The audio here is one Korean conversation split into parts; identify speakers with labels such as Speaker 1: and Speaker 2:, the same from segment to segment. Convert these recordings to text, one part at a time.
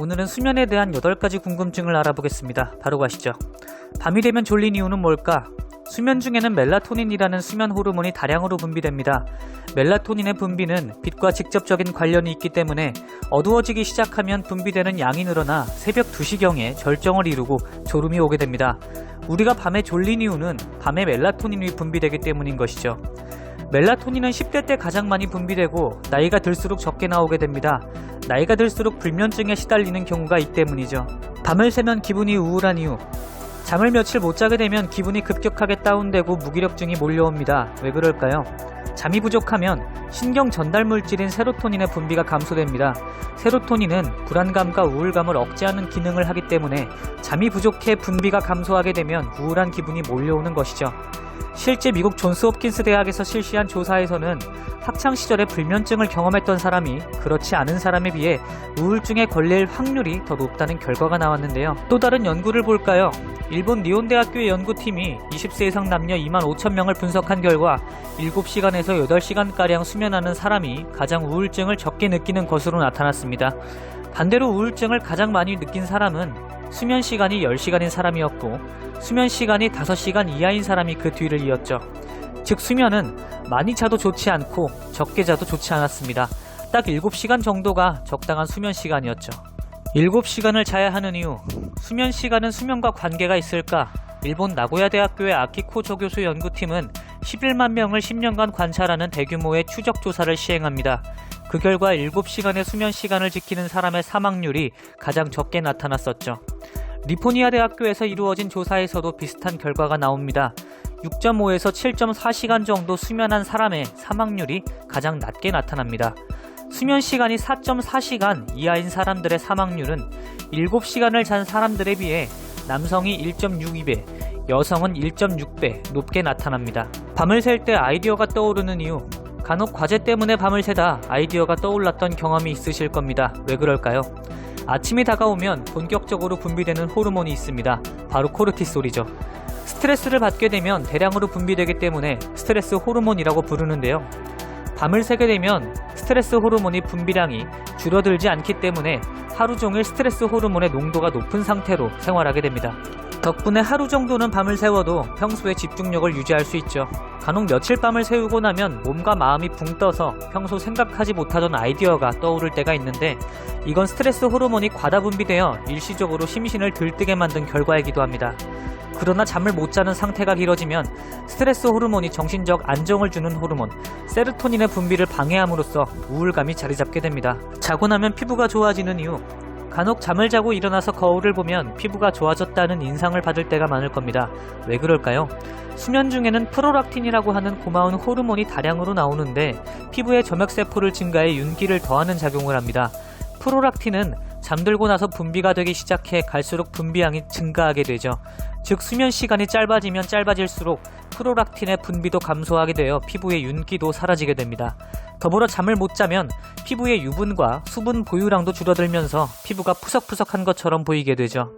Speaker 1: 오늘은 수면에 대한 8가지 궁금증을 알아보겠습니다. 바로 가시죠. 밤이 되면 졸린 이유는 뭘까? 수면 중에는 멜라토닌이라는 수면 호르몬이 다량으로 분비됩니다. 멜라토닌의 분비는 빛과 직접적인 관련이 있기 때문에 어두워지기 시작하면 분비되는 양이 늘어나 새벽 2시경에 절정을 이루고 졸음이 오게 됩니다. 우리가 밤에 졸린 이유는 밤에 멜라토닌이 분비되기 때문인 것이죠. 멜라토닌은 10대 때 가장 많이 분비되고 나이가 들수록 적게 나오게 됩니다. 나이가 들수록 불면증에 시달리는 경우가 이 때문이죠. 밤을 새면 기분이 우울한 이유. 잠을 며칠 못 자게 되면 기분이 급격하게 다운되고 무기력증이 몰려옵니다. 왜 그럴까요? 잠이 부족하면 신경 전달 물질인 세로토닌의 분비가 감소됩니다. 세로토닌은 불안감과 우울감을 억제하는 기능을 하기 때문에 잠이 부족해 분비가 감소하게 되면 우울한 기분이 몰려오는 것이죠. 실제 미국 존스 홉킨스 대학에서 실시한 조사에서는 학창 시절에 불면증을 경험했던 사람이 그렇지 않은 사람에 비해 우울증에 걸릴 확률이 더 높다는 결과가 나왔는데요. 또 다른 연구를 볼까요? 일본 리온 대학교의 연구팀이 20세 이상 남녀 2만 5천 명을 분석한 결과 7시간에서 8시간가량 수면하는 사람이 가장 우울증을 적게 느끼는 것으로 나타났습니다. 반대로 우울증을 가장 많이 느낀 사람은 수면 시간이 10시간인 사람이었고 수면 시간이 5시간 이하인 사람이 그 뒤를 이었죠. 즉 수면은 많이 자도 좋지 않고 적게 자도 좋지 않았습니다. 딱 7시간 정도가 적당한 수면 시간이었죠. 7시간을 자야 하는 이유 수면 시간은 수면과 관계가 있을까? 일본 나고야 대학교의 아키코 조교수 연구팀은 11만 명을 10년간 관찰하는 대규모의 추적 조사를 시행합니다. 그 결과 7시간의 수면 시간을 지키는 사람의 사망률이 가장 적게 나타났었죠. 리포니아 대학교에서 이루어진 조사에서도 비슷한 결과가 나옵니다. 6.5에서 7.4시간 정도 수면한 사람의 사망률이 가장 낮게 나타납니다. 수면 시간이 4.4시간 이하인 사람들의 사망률은 7시간을 잔 사람들에 비해 남성이 1.62배, 여성은 1.6배 높게 나타납니다. 밤을 샐때 아이디어가 떠오르는 이유, 간혹 과제 때문에 밤을 새다 아이디어가 떠올랐던 경험이 있으실 겁니다. 왜 그럴까요? 아침이 다가오면 본격적으로 분비되는 호르몬이 있습니다. 바로 코르티솔이죠. 스트레스를 받게 되면 대량으로 분비되기 때문에 스트레스 호르몬이라고 부르는데요. 밤을 새게 되면 스트레스 호르몬이 분비량이 줄어들지 않기 때문에 하루 종일 스트레스 호르몬의 농도가 높은 상태로 생활하게 됩니다. 덕분에 하루 정도는 밤을 새워도 평소에 집중력을 유지할 수 있죠. 간혹 며칠 밤을 새우고 나면 몸과 마음이 붕 떠서 평소 생각하지 못하던 아이디어가 떠오를 때가 있는데 이건 스트레스 호르몬이 과다 분비되어 일시적으로 심신을 들뜨게 만든 결과이기도 합니다. 그러나 잠을 못 자는 상태가 길어지면 스트레스 호르몬이 정신적 안정을 주는 호르몬 세르토닌의 분비를 방해함으로써 우울감이 자리 잡게 됩니다. 자고 나면 피부가 좋아지는 이유 간혹 잠을 자고 일어나서 거울을 보면 피부가 좋아졌다는 인상을 받을 때가 많을 겁니다. 왜 그럴까요? 수면 중에는 프로락틴이라고 하는 고마운 호르몬이 다량으로 나오는데 피부의 점액세포를 증가해 윤기를 더하는 작용을 합니다. 프로락틴은 잠들고 나서 분비가 되기 시작해 갈수록 분비량이 증가하게 되죠. 즉 수면 시간이 짧아지면 짧아질수록 프로락틴의 분비도 감소하게 되어 피부의 윤기도 사라지게 됩니다. 더불어 잠을 못 자면 피부의 유분과 수분 보유량도 줄어들면서 피부가 푸석푸석한 것처럼 보이게 되죠.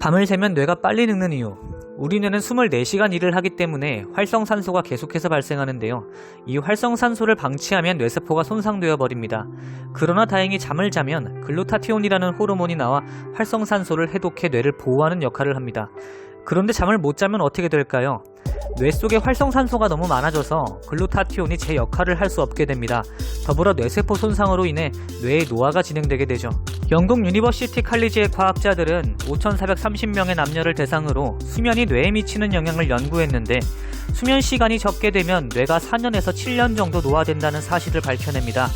Speaker 1: 밤을 새면 뇌가 빨리 늙는 이유. 우리 뇌는 24시간 일을 하기 때문에 활성산소가 계속해서 발생하는데요. 이 활성산소를 방치하면 뇌세포가 손상되어 버립니다. 그러나 다행히 잠을 자면 글루타티온이라는 호르몬이 나와 활성산소를 해독해 뇌를 보호하는 역할을 합니다. 그런데 잠을 못 자면 어떻게 될까요? 뇌 속에 활성산소가 너무 많아져서 글루타티온이 제 역할을 할 수 없게 됩니다. 더불어 뇌세포 손상으로 인해 뇌의 노화가 진행되게 되죠. 영국 유니버시티 칼리지의 과학자들은 5,430명의 남녀를 대상으로 수면이 뇌에 미치는 영향을 연구했는데 수면 시간이 적게 되면 뇌가 4년에서 7년 정도 노화된다는 사실을 밝혀냅니다.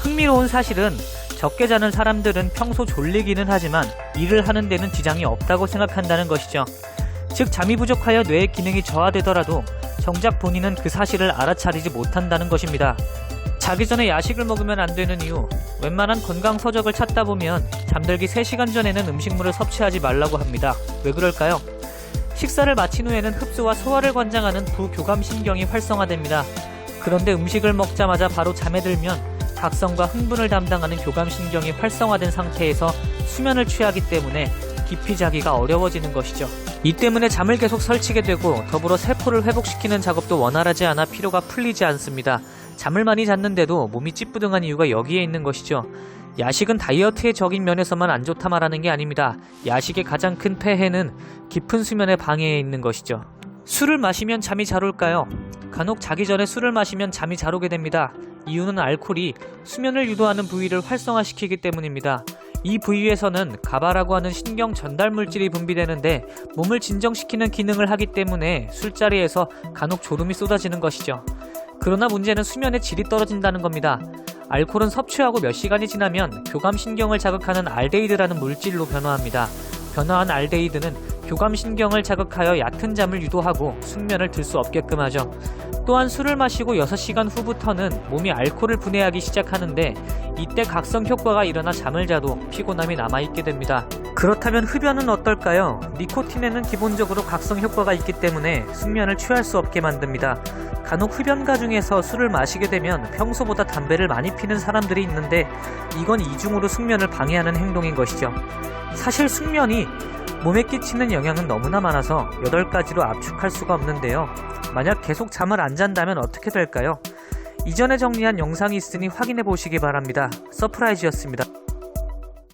Speaker 1: 흥미로운 사실은 적게 자는 사람들은 평소 졸리기는 하지만 일을 하는 데는 지장이 없다고 생각한다는 것이죠. 즉 잠이 부족하여 뇌의 기능이 저하되더라도 정작 본인은 그 사실을 알아차리지 못한다는 것입니다. 자기 전에 야식을 먹으면 안 되는 이유 웬만한 건강 서적을 찾다 보면 잠들기 3시간 전에는 음식물을 섭취하지 말라고 합니다. 왜 그럴까요? 식사를 마친 후에는 흡수와 소화를 관장하는 부교감 신경이 활성화됩니다. 그런데 음식을 먹자마자 바로 잠에 들면 각성과 흥분을 담당하는 교감신경이 활성화된 상태에서 수면을 취하기 때문에 깊이 자기가 어려워지는 것이죠. 이 때문에 잠을 계속 설치게 되고 더불어 세포를 회복시키는 작업도 원활하지 않아 피로가 풀리지 않습니다. 잠을 많이 잤는데도 몸이 찌뿌둥한 이유가 여기에 있는 것이죠. 야식은 다이어트의 적인 면에서만 안 좋다 말하는 게 아닙니다. 야식의 가장 큰 폐해는 깊은 수면의 방해에 있는 것이죠. 술을 마시면 잠이 잘 올까요? 간혹 자기 전에 술을 마시면 잠이 잘 오게 됩니다. 이유는 알코올이 수면을 유도하는 부위를 활성화시키기 때문입니다. 이 부위에서는 가바라고 하는 신경 전달 물질이 분비되는데 몸을 진정시키는 기능을 하기 때문에 술자리에서 간혹 졸음이 쏟아지는 것이죠. 그러나 문제는 수면의 질이 떨어진다는 겁니다. 알코올은 섭취하고 몇 시간이 지나면 교감신경을 자극하는 알데히드라는 물질로 변화합니다. 변화한 알데히드는 교감신경을 자극하여 얕은 잠을 유도하고 숙면을 들 수 없게끔 하죠. 또한 술을 마시고 6시간 후부터는 몸이 알코올을 분해하기 시작하는데 이때 각성 효과가 일어나 잠을 자도 피곤함이 남아있게 됩니다. 그렇다면 흡연은 어떨까요? 니코틴에는 기본적으로 각성 효과가 있기 때문에 숙면을 취할 수 없게 만듭니다. 간혹 흡연가 중에서 술을 마시게 되면 평소보다 담배를 많이 피는 사람들이 있는데 이건 이중으로 숙면을 방해하는 행동인 것이죠. 사실 숙면이 몸에 끼치는 영향은 너무나 많아서 8가지로 압축할 수가 없는데요. 만약 계속 잠을 안 잔다면 어떻게 될까요? 이전에 정리한 영상이 있으니 확인해 보시기 바랍니다. 서프라이즈였습니다.